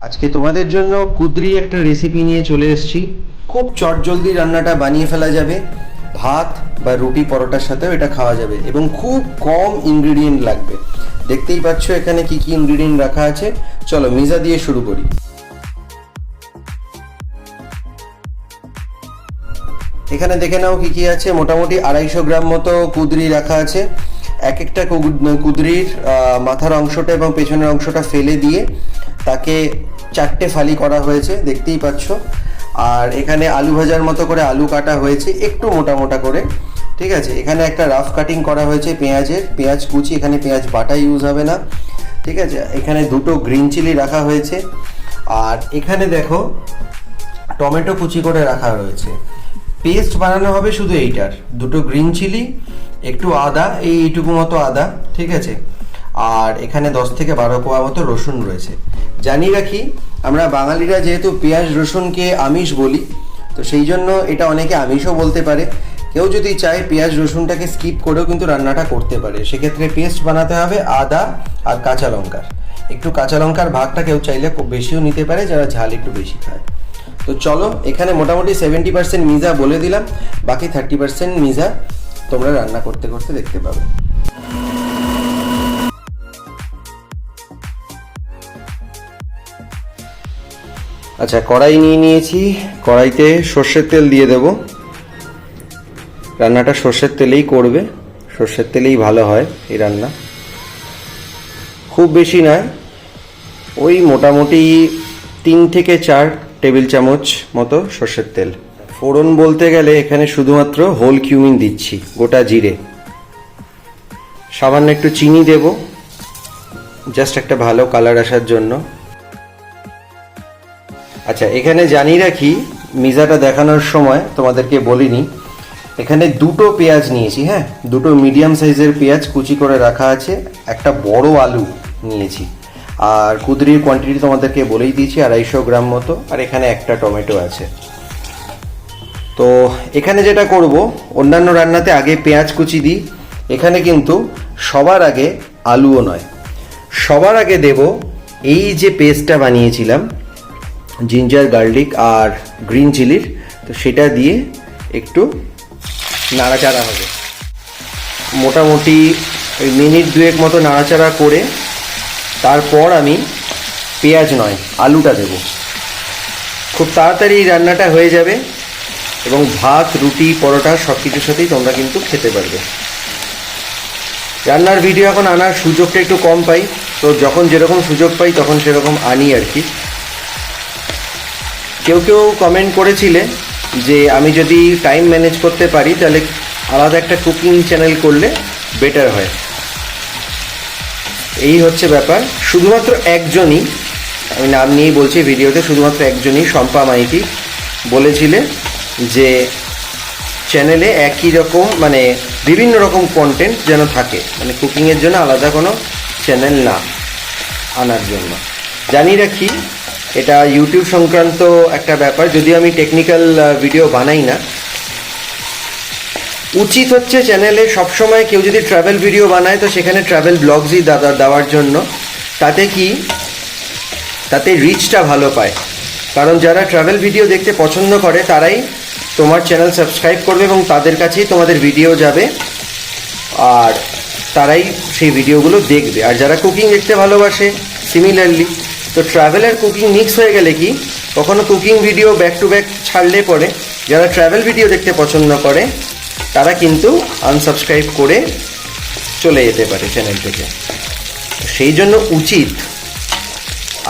আজকে তোমাদের জন্য কুদরি একটা রেসিপি নিয়ে চলে এসেছি। খুব চটজলদি রান্নাটা বানিয়ে ফেলা যাবে। ভাত বা রুটি পরোটার সাথেও এটা খাওয়া যাবে এবং খুব কম ইনগ্রিডিয়েন্ট লাগবে। দেখতেই পাচ্ছ এখানে কি কি ইনগ্রিডিয়েন্ট রাখা আছে। চলো মিজা দিয়ে শুরু করি। এখানে দেখে নাও কি কি আছে। মোটামুটি আড়াইশো গ্রাম মতো কুদরি রাখা আছে। এক একটা কুদ- কুদরির মাথার অংশটা এবং পেছনের অংশটা ফেলে দিয়ে তাকে চারটে ফালি করা হয়েছে, দেখতেই পাচ্ছ। আর এখানে আলু ভাজার মতো করে আলু কাটা হয়েছে, একটু মোটা মোটা করে। ঠিক আছে? এখানে একটা রাফ কাটিং করা হয়েছে পেঁয়াজের। পেঁয়াজ কুচি, এখানে পেঁয়াজ বাটা ইউজ হবে না। ঠিক আছে? এখানে দুটো গ্রিন চিলি রাখা হয়েছে। আর এখানে দেখো, টমেটো কুচি করে রাখা রয়েছে। পেস্ট বানানো হবে শুধু এইটার। দুটো গ্রিন চিলি একটু আদা, এই এইটুকু মতো আদা। ঠিক আছে? আর এখানে দশ থেকে বারো কোয়া মতো রসুন রয়েছে। জানি রাখি, আমরা বাঙালিরা যেহেতু পেঁয়াজ রসুনকে আমিষ বলি, তো সেই জন্য এটা অনেকে আমিষও বলতে পারে। কেউ যদি চায় পেঁয়াজ রসুনটাকে স্কিপ করেও কিন্তু রান্নাটা করতে পারে। সেক্ষেত্রে পেস্ট বানাতে হবে আদা আর কাঁচা লঙ্কার। একটু কাঁচা লঙ্কার ভাগটা কেউ চাইলে খুব বেশিও নিতে পারে, যারা ঝাল একটু বেশি খায়। তো চলো, এখানে মোটামুটি সেভেন্টি পার্সেন্ট মিজা বলে দিলাম, বাকি থার্টি পার্সেন্ট মিজা তোমরা রান্না করতে করতে দেখতে পাবে। আচ্ছা কড়াই নিয়ে নিয়েছি। কড়াইতে সর্ষের তেল দিয়ে দেব। রান্নাটা সর্ষের তেলেই করবে। সর্ষের তেলেই ভালো হয় এই রান্না। খুব বেশি নয়, ওই মোটামুটি তিন থেকে চার টেবিল চামচ মতো সর্ষের তেল। ফোড়ন বলতে গেলে এখানে শুধুমাত্র হোল কিউমিন দিচ্ছি, গোটা জিরে। সামান্য একটু চিনি দেব, জাস্ট একটা ভালো কালার আসার জন্য। আচ্ছা এখানে জানি রাখি, মিজাটা দেখানোর সময় তোমাদেরকে বলিনি। এখানে দুটো পেঁয়াজ নিয়েছি হ্যাঁ? দুটো মিডিয়াম সাইজের পেঁয়াজ কুচি করে রাখা আছে, একটা বড় আলু নিয়েছি। আর কুদরির কোয়ান্টিটি তোমাদেরকে বলেই দিয়েছি, আড়াইশো গ্রাম মতো, আর এখানে একটা টমেটো আছে। তো এখানে যেটা করব, অন্যান্য রান্নাতে আগে পেঁয়াজ কুচি দিই। এখানে কিন্তু সবার আগে আলুও নয়। সবার আগে দেব এই যে পেস্টটা বানিয়েছিলাম জিঞ্জার গার্লিক আর গ্রিন চিলির তো সেটা দিয়ে একটু নাড়াচাড়া হবে। মোটামুটি ওই মিনিট দুয়েক মতো নাড়াচাড়া করে তারপর আমি পেঁয়াজ নয়, আলুটা দেব। খুব তাড়াতাড়ি রান্নাটা হয়ে যাবে এবং ভাত, রুটি, পরোটা সব কিছুর সাথেই তোমরা কিন্তু খেতে পারবে। রান্নার ভিডিও এখন আনার সুযোগটা একটু কম পাই। তো যখন যেরকম সুযোগ পাই তখন সেরকম আনি আর কি। কেউ কেউ কমেন্ট করেছিলে যে আমি যদি টাইম ম্যানেজ করতে পারি, তাহলে আলাদা একটা কুকিং চ্যানেল করলে বেটার হয়। এই হচ্ছে ব্যাপার। শুধুমাত্র একজনই, আমি নাম নিয়েই বলছি ভিডিওতে, শুধুমাত্র একজনই শম্পা মাইতি বলেছিলে যে চ্যানেলে একই রকম মানে বিভিন্ন রকম কন্টেন্ট যেন থাকে। মানে কুকিংয়ের জন্য আলাদা কোনো চ্যানেল না আনার জন্য। জানি রাখি এটা ইউটিউব সংক্রান্ত একটা ব্যাপার, যদিও আমি টেকনিক্যাল ভিডিও বানাই না। উচিত হচ্ছে চ্যানেলে সবসময় কেউ যদি ট্রাভেল ভিডিও বানায়, তো সেখানে ট্রাভেল ব্লগসই দাদা দেওয়ার জন্য। তাতে কি? তাতে রিচটা ভালো পায়। কারণ যারা ট্রাভেল ভিডিও দেখতে পছন্দ করে, তারাই তোমার চ্যানেল সাবস্ক্রাইব করবে এবং তাদের কাছেই তোমাদের ভিডিও যাবে। আর তারাই সেই ভিডিওগুলো দেখবে। আর যারা কুকিং দেখতে ভালোবাসে সিমিলারলি তো ট্রাভেল আর কুকিং মিক্স হয়ে গেলে কি, কখনো cooking video back to back ছাড়লে পরে যারা ট্রাভেল ভিডিও দেখতে পছন্দ করে, তারা কিন্তু আনসাবস্ক্রাইব করে চলে যেতে পারে চ্যানেল থেকে। সেই জন্য উচিত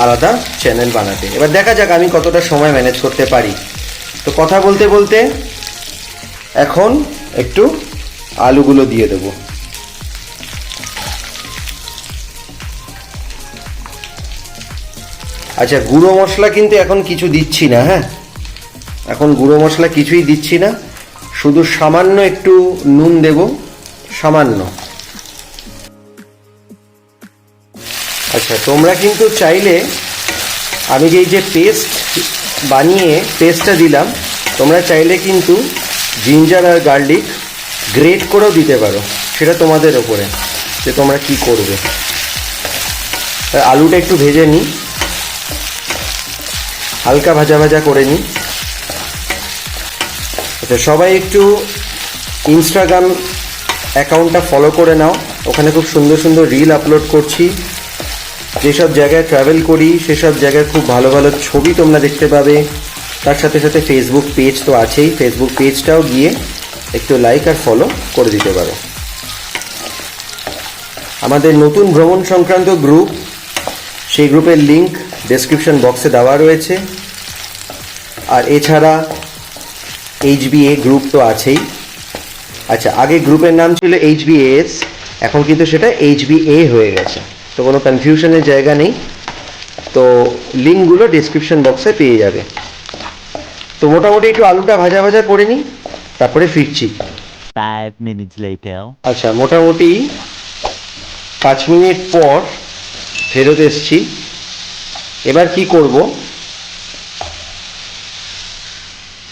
আলাদা চ্যানেল বানাতে। এবার দেখা যাক আমি কতটা সময় ম্যানেজ করতে পারি। তো কথা বলতে বলতে এখন একটু আলুগুলো দিয়ে দেবো। আচ্ছা গুঁড়ো মশলা কিন্তু এখন কিছু দিচ্ছি না হ্যাঁ? এখন গুঁড়ো মশলা কিছুই দিচ্ছি না। শুধু সামান্য একটু নুন দেব, সামান্য। আচ্ছা তোমরা কিন্তু চাইলে আমি যেই যে পেস্ট বানিয়ে, পেস্টটা দিলাম, তোমরা চাইলে কিন্তু জিঞ্জার আর গার্লিক গ্রেট করেও দিতে পারো, সেটা তোমাদের ওপরে, যে তোমরা কি করবে। আলুটা একটু ভেজে নিই। হালকা ভাজা ভাজা করে নিই। আচ্ছা সবাই একটু ইনস্টাগ্রাম অ্যাকাউন্টটা ফলো করে নাও। ওখানে খুব সুন্দর সুন্দর রিল আপলোড করছি। যেসব জায়গায় ট্রাভেল করি, সেসব জায়গায় খুব ভালো ভালো ছবি তোমরা দেখতে পাবে। তার সাথে সাথে ফেসবুক পেজ তো আছেই। ফেসবুক পেজটাও গিয়ে একটু লাইক আর ফলো করে দিতে পারো। আমাদের নতুন ভ্রমণ সংক্রান্ত গ্রুপ সেই গ্রুপের লিংক ডেসক্রিপশন বক্সে দেওয়া রয়েছে। আর এছাড়া এইচবিএ গ্রুপ তো আছেই। আচ্ছা আগে গ্রুপের নাম ছিল এইচবিএস এখন কিন্তু সেটা এইচবিএ হয়ে গেছে। তো কোনো কনফিউশনের জায়গা নেই। তো লিঙ্কগুলো ডিসক্রিপশন বক্সে পেয়ে যাবে। তো মোটামুটি একটু আলুটা ভাজা ভাজা করে নিই তারপরে ফিরছি. আচ্ছা মোটামুটি পাঁচ মিনিট পর ফেরত এসছি। এবার কি করব?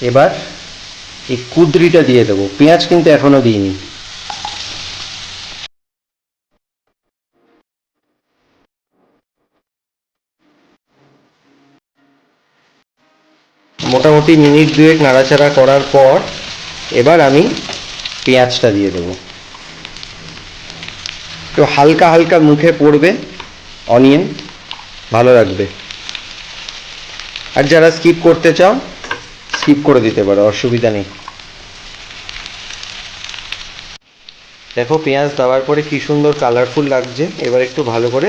এবার এই কুদরিটা দিয়ে দেবো। পেঁয়াজ কিন্তু এখনও দিইনি। মোটামুটি মিনিট দুয়েক নাড়াচাড়া করার পর এবার আমি পেঁয়াজটা দিয়ে দেবো। তো হালকা হালকা মুখে পড়বে, অনিয়ন। ভালো লাগবে। আর যারা স্কিপ করতে চাও স্কিপ করে দিতে পারো, অসুবিধা নেই। দেখো, পেঁয়াজ দেওয়ার পরে কি সুন্দর কালারফুল লাগছে। এবার একটু ভালো করে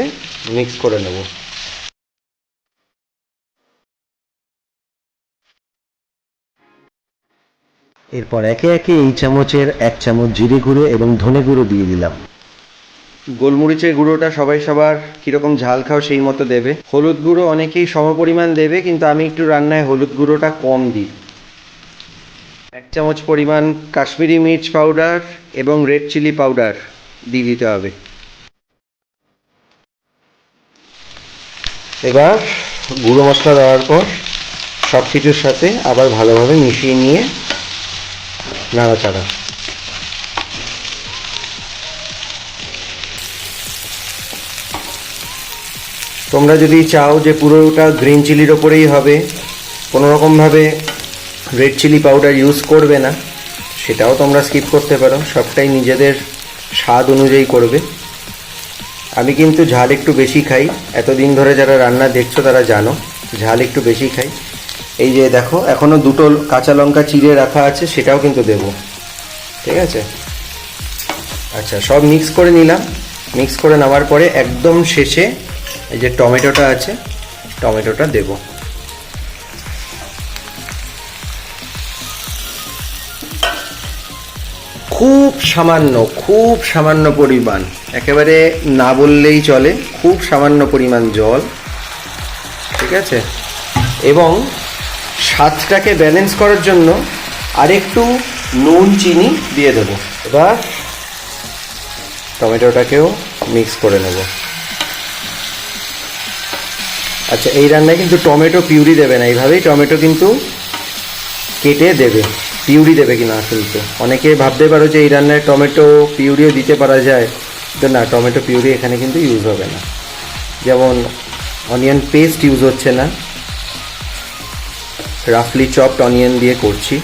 মিক্স করে নেব। এরপর একে একে এই চামচের এক চামচ জিরে গুঁড়ো এবং ধনে গুঁড়ো দিয়ে দিলাম। গোলমরিচের গুঁড়োটা সবাই সবার কীরকম ঝাল খাও সেই মতো দেবে। হলুদ গুঁড়ো অনেকেই সমপরিমাণ দেবে, কিন্তু আমি একটু রান্নায় হলুদ গুঁড়োটা কম দিই। এক চামচ পরিমাণ কাশ্মীরি মির্চ পাউডার এবং রেড চিলি পাউডার দিয়ে দিতে হবে। এবার গুঁড়ো মশলা দেওয়ার পর সব কিছুর সাথে আবার ভালোভাবে মিশিয়ে নিয়ে নাড়াচাড়া। তোমরা যদি চাও যে পুরোটা গ্রিন চিলির ওপরেই হবে, কোনো রকমভাবে রেড চিলি পাউডার ইউজ করবে না, সেটাও তোমরা স্কিপ করতে পারো, সবটাই নিজেদের স্বাদ অনুযায়ী করবে। আমি কিন্তু ঝাল একটু বেশি খাই, এতদিন ধরে যারা রান্না দেখছ তারা জানো, ঝাল একটু বেশি খাই। এই যে দেখো এখনও দুটো কাঁচা লঙ্কা চিড়ে রাখা আছে, সেটাও কিন্তু দেবো। ঠিক আছে? আচ্ছা সব মিক্স করে নিলাম। মিক্স করে নেওয়ার পরে একদম শেষে এই যে টমেটোটা আছে, টমেটোটা দেব। খুব সামান্য খুব সামান্য পরিমাণ, একেবারে না বললেই চলে, খুব সামান্য পরিমাণ জল, ঠিক আছে? এবং স্বাদটাকে ব্যালেন্স করার জন্য আরেকটু নুন, চিনি দিয়ে দেবো। এবার টমেটোটাকেও মিক্স করে নেব। আচ্ছা এই রান্নায় কিন্তু টমেটো পিউরি দেবে না, এইভাবেই টমেটো কিন্তু কেটে দেবে, পিউরি দেবে কি না কিন্তু অনেকে ভাবতে পারো যে এই রান্নায় টমেটো পিউরিও দিতে পারা যায় তো না, টমেটো পিউরি এখানে কিন্তু ইউজ হবে না। যেমন অনিয়ন পেস্ট ইউজ হচ্ছে না রাফলি চপড অনিয়ন দিয়ে করছি।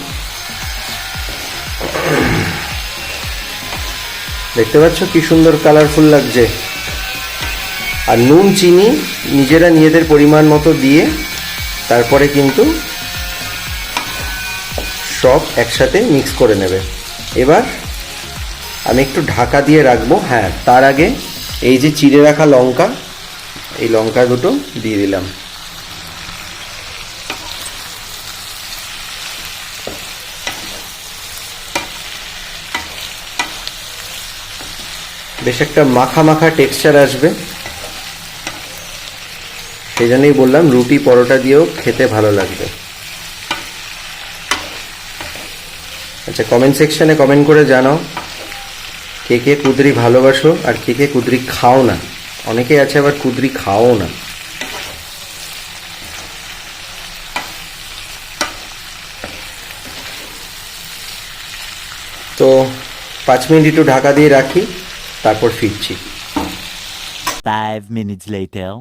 দেখতে পাচ্ছ কি সুন্দর কালারফুল লাগছে। আর নুন, চিনি নিজেরা নিজেদের পরিমাণ মতো দিয়ে তারপরে কিন্তু সব একসাথে মিক্স করে নেবে। এবার আমি একটু ঢাকা দিয়ে রাখব। হ্যাঁ তার আগে এই যে চিড়ে রাখা লঙ্কা, এই লঙ্কা দুটো দিয়ে দিলাম। বেশ একটা মাখা মাখা টেক্সচার আসবে। সেই জন্যই বললাম, রুটি পরোটা দিয়েও খেতে ভালো লাগবে। আচ্ছা কমেন্ট সেকশনে কমেন্ট করে জানাও, কে কে কুদরি ভালোবাসো আর কে কে কুদরি খাও না। অনেকে আছে আবার কুদরি খাও না। তো পাঁচ মিনিট একটু ঢাকা দিয়ে রাখি, তারপর ফিরছি। Five minutes later.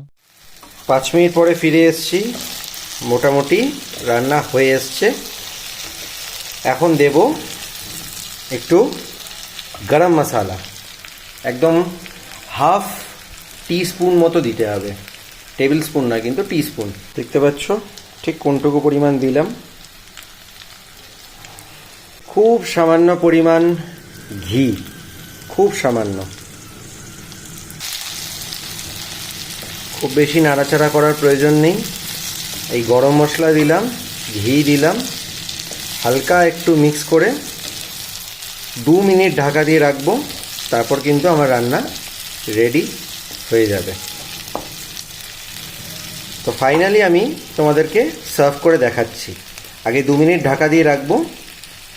পাঁচ মিনিট পরে ফিরে এসেছি। মোটামুটি রান্না হয়ে এসছে। এখন দেব একটু গরম মশালা। একদম হাফ স্পুন মতো দিতে হবে। টেবিল স্পুন না, কিন্তু স্পুন দেখতে পাচ্ছ, ঠিক কোনটুকু পরিমাণ দিলাম। খুব সামান্য পরিমাণ ঘি। খুব সামান্য। খুব বেশি নাড়াচাড়া করার প্রয়োজন নেই। এই গরম মশলা দিলাম ঘি দিলাম হালকা একটু মিক্স করে দু মিনিট ঢাকা দিয়ে রাখব তারপর কিন্তু আমার রান্না রেডি হয়ে যাবে। তো ফাইনালি আমি তোমাদেরকে সার্ভ করে দেখাচ্ছি। আগে দু মিনিট ঢাকা দিয়ে রাখব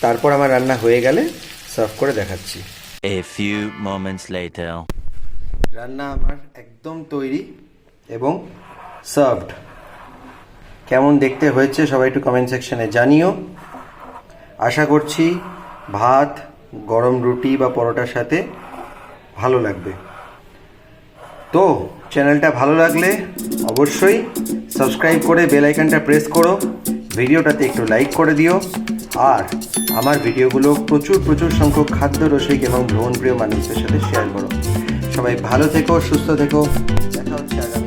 তারপর আমার রান্না হয়ে গেলে সার্ভ করে দেখাচ্ছি। A few moments later. রান্না আমার একদম তৈরি। এবং সার্ভড কেমন দেখতে হয়েছে সবাই একটু কমেন্ট সেকশনে জানিও। আশা করছি ভাত, গরম রুটি বা পরোটার সাথে ভালো লাগবে। তো চ্যানেলটা ভালো লাগলে অবশ্যই সাবস্ক্রাইব করে বেল আইকনটা প্রেস করো। ভিডিওটাতে একটু লাইক করে দিও। আর আমার ভিডিওগুলো প্রচুর প্রচুর সংখ্যক খাদ্য রসিক এবং ভ্রমণপ্রিয় মানুষের সাথে শেয়ার করো। সবাই ভালো থেকো, সুস্থ থেকো। দেখা হচ্ছে আগামী